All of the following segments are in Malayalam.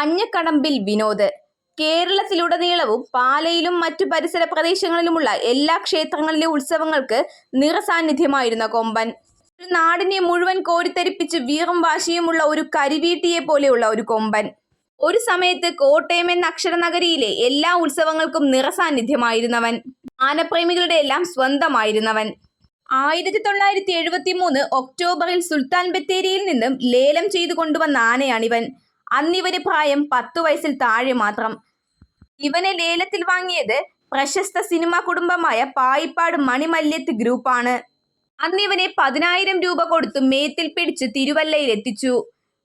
മഞ്ഞക്കടമ്പിൽ വിനോദ്. കേരളത്തിലുടനീളവും പാലയിലും മറ്റു പരിസര പ്രദേശങ്ങളിലുമുള്ള എല്ലാ ക്ഷേത്രങ്ങളിലെ ഉത്സവങ്ങൾക്ക് നിറസാന്നിധ്യമായിരുന്ന കൊമ്പൻ. ഒരു നാടിനെ മുഴുവൻ കോരിത്തരിപ്പിച്ച് വീറും വാശിയുമുള്ള ഒരു കരിവീട്ടിയെ പോലെയുള്ള ഒരു കൊമ്പൻ. ഒരു സമയത്ത് കോട്ടയം എന്ന അക്ഷരനഗരിയിലെ എല്ലാ ഉത്സവങ്ങൾക്കും നിറസാന്നിധ്യമായിരുന്നവൻ. ആനപ്രേമികളുടെ എല്ലാം സ്വന്തമായിരുന്നവൻ. ആയിരത്തി തൊള്ളായിരത്തി എഴുപത്തി മൂന്ന് ഒക്ടോബറിൽ സുൽത്താൻ ബത്തേരിയിൽ നിന്നും ലേലം ചെയ്തു കൊണ്ടുവന്ന ആനയാണിവൻ. അന്നിവന് പ്രായം പത്തു വയസ്സിൽ താഴെ മാത്രം. ഇവനെ ലേലത്തിൽ വാങ്ങിയത് പ്രശസ്ത സിനിമാ കുടുംബമായ പായിപ്പാട് മണിമല്യത്ത് ഗ്രൂപ്പാണ്. അന്നിവനെ പതിനായിരം രൂപ കൊടുത്ത് മേത്തിൽ പിടിച്ച് തിരുവല്ലയിൽ എത്തിച്ചു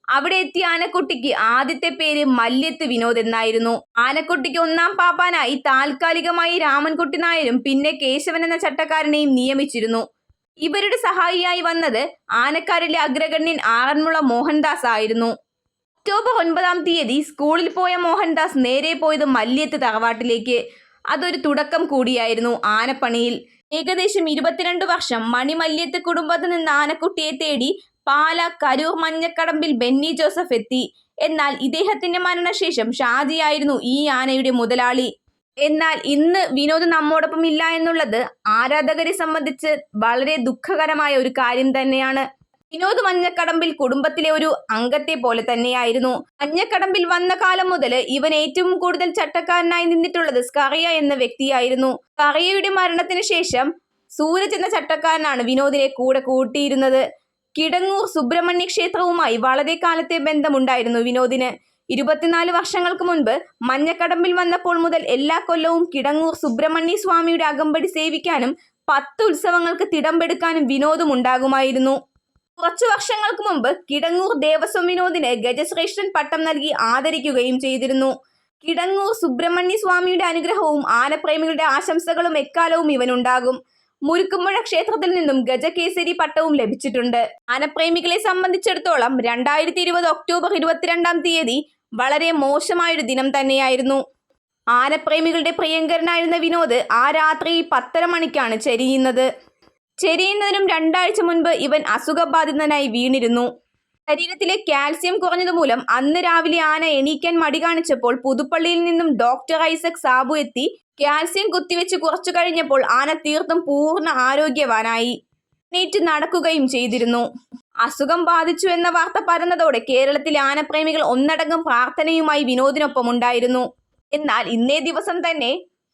അവിടെ എത്തിയ ആനക്കുട്ടിക്ക് ആദ്യത്തെ പേര് മല്യത്ത് വിനോദ് എന്നായിരുന്നു. ആനക്കുട്ടിക്ക് ഒന്നാം പാപ്പാനായി താൽക്കാലികമായി രാമൻകുട്ടി നായരും പിന്നെ കേശവൻ എന്ന ചട്ടക്കാരനെയും നിയമിച്ചിരുന്നു. ഇവരുടെ സഹായിയായി വന്നത് ആനക്കാരിലെ അഗ്രഗണ്യൻ ആറന്മുള മോഹൻദാസ് ആയിരുന്നു ഒക്ടോബർ ഒൻപതാം തീയതി സ്കൂളിൽ പോയ മോഹൻദാസ് നേരെ പോയത് മല്യത്ത് തറവാട്ടിലേക്ക്. അതൊരു തുടക്കം കൂടിയായിരുന്നു ആനപ്പണിയിൽ. ഏകദേശം ഇരുപത്തിരണ്ട് വർഷം മണിമല്യത്ത് കുടുംബത്തിൽ നിന്ന് ആനക്കുട്ടിയെ തേടി പാല കരൂർ മഞ്ഞക്കടമ്പിൽ ബെന്നി ജോസഫ് എത്തി. എന്നാൽ ഇദ്ദേഹത്തിന്റെ മരണശേഷം ഷാജിയായിരുന്നു ഈ ആനയുടെ മുതലാളി. എന്നാൽ ഇന്ന് വിനോദ് നമ്മോടൊപ്പം ഇല്ല എന്നുള്ളത് ആരാധകരെ സംബന്ധിച്ച് വളരെ ദുഃഖകരമായ ഒരു കാര്യം തന്നെയാണ്. വിനോദ് മഞ്ഞക്കടമ്പിൽ കുടുംബത്തിലെ ഒരു അംഗത്തെ പോലെ തന്നെയായിരുന്നു. മഞ്ഞക്കടമ്പിൽ വന്ന കാലം മുതൽ ഇവൻ ഏറ്റവും കൂടുതൽ ചട്ടക്കാരനായി നിന്നിട്ടുള്ളത് സ്കറിയ എന്ന വ്യക്തിയായിരുന്നു. സ്കറിയയുടെ മരണത്തിന് ശേഷം സൂരജ് എന്ന ചട്ടക്കാരനാണ് വിനോദിനെ കൂടെ കൂട്ടിയിരുന്നത്. കിടങ്ങൂർ സുബ്രഹ്മണ്യ ക്ഷേത്രവുമായി വളരെ കാലത്തെ ബന്ധമുണ്ടായിരുന്നു വിനോദിന്. ഇരുപത്തിനാല് വർഷങ്ങൾക്ക് മുൻപ് മഞ്ഞക്കടമ്പിൽ വന്നപ്പോൾ മുതൽ എല്ലാ കൊല്ലവും കിടങ്ങൂർ സുബ്രഹ്മണ്യ സ്വാമിയുടെ അകമ്പടി സേവിക്കാനും പത്ത് ഉത്സവങ്ങൾക്ക് തിടമ്പെടുക്കാനും വിനോദം ഉണ്ടാകുമായിരുന്നു കുറച്ചു വർഷങ്ങൾക്ക് മുമ്പ് കിടങ്ങൂർ ദേവസ്വം വിനോദിന് ഗജശ്രേഷ്ഠൻ പട്ടം നൽകി ആദരിക്കുകയും ചെയ്തിരുന്നു. കിടങ്ങൂർ സുബ്രഹ്മണ്യ സ്വാമിയുടെ അനുഗ്രഹവും ആനപ്രേമികളുടെ ആശംസകളും എക്കാലവും ഇവനുണ്ടാകും. മുരുക്കുമ്പുഴ ക്ഷേത്രത്തിൽ നിന്നും ഗജകേസരി പട്ടവും ലഭിച്ചിട്ടുണ്ട്. ആനപ്രേമികളെ സംബന്ധിച്ചിടത്തോളം രണ്ടായിരത്തി ഇരുപത് ഒക്ടോബർ ഇരുപത്തിരണ്ടാം തീയതി വളരെ മോശമായൊരു ദിനം തന്നെയായിരുന്നു. ആനപ്രേമികളുടെ പ്രിയങ്കരനായിരുന്ന വിനോദ് ആ രാത്രി പത്തര മണിക്കാണ് ചെരിയുന്നത്. ചെരിയുന്നതിനും രണ്ടാഴ്ച മുൻപ് ഇവൻ അസുഖബാധിതനായി വീണിരുന്നു. ശരീരത്തിലെ കാൽസ്യം കുറഞ്ഞതുമൂലം അന്ന് രാവിലെ ആന എണീക്കാൻ മടി കാണിച്ചപ്പോൾ പുതുപ്പള്ളിയിൽ നിന്നും ഡോക്ടർ ഐസക് സാബു എത്തി കാൽസ്യം കുത്തിവെച്ച് കുറച്ചു കഴിഞ്ഞപ്പോൾ ആന തീർത്തും പൂർണ ആരോഗ്യവാനായി നീറ്റ് നടക്കുകയും ചെയ്തിരുന്നു. അസുഖം ബാധിച്ചു എന്ന വാർത്ത പരന്നതോടെ കേരളത്തിലെ ആനപ്രേമികൾ ഒന്നടങ്കം പ്രാർത്ഥനയുമായി വിനോദിനൊപ്പം ഉണ്ടായിരുന്നു. എന്നാൽ ഇന്നേ ദിവസം തന്നെ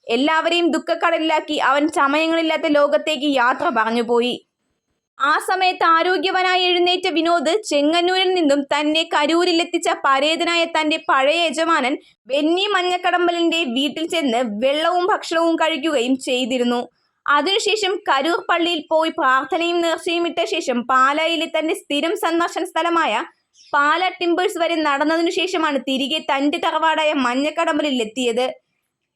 എല്ലാവരെയും ദുഃഖക്കടലിലാക്കി അവൻ സമയങ്ങളില്ലാത്ത ലോകത്തേക്ക് യാത്ര പറഞ്ഞു പോയി ആ സമയത്ത് ആരോഗ്യവനായി എഴുന്നേറ്റ വിനോദ് ചെങ്ങന്നൂരിൽ നിന്നും തന്നെ കരൂരിലെത്തിച്ച പരേതനായ തന്റെ പഴയ യജമാനൻ വെന്നി മഞ്ഞക്കടമ്പലിന്റെ വീട്ടിൽ ചെന്ന് വെള്ളവും ഭക്ഷണവും കഴിക്കുകയും ചെയ്തിരുന്നു. അതിനുശേഷം കരൂർ പള്ളിയിൽ പോയി പ്രാർത്ഥനയും നേർച്ചയും ഇട്ട ശേഷം പാലായിലെ തന്റെ സ്ഥിരം സന്ദർശന സ്ഥലമായ പാല ടിമ്പിൾസ് വരെ നടന്നതിനു ശേഷമാണ് തിരികെ തന്റെ തറവാടായ മഞ്ഞക്കടമ്പലിൽ എത്തിയത്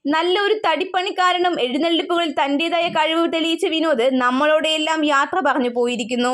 നല്ലൊരു തടിപ്പണിക്കാരനും എഴുന്നള്ളിപ്പുകളിൽ തന്റേതായ കഴിവ് തെളിയിച്ച വിനോദ് നമ്മളോടെയെല്ലാം യാത്ര പറഞ്ഞു പോയിരിക്കുന്നു.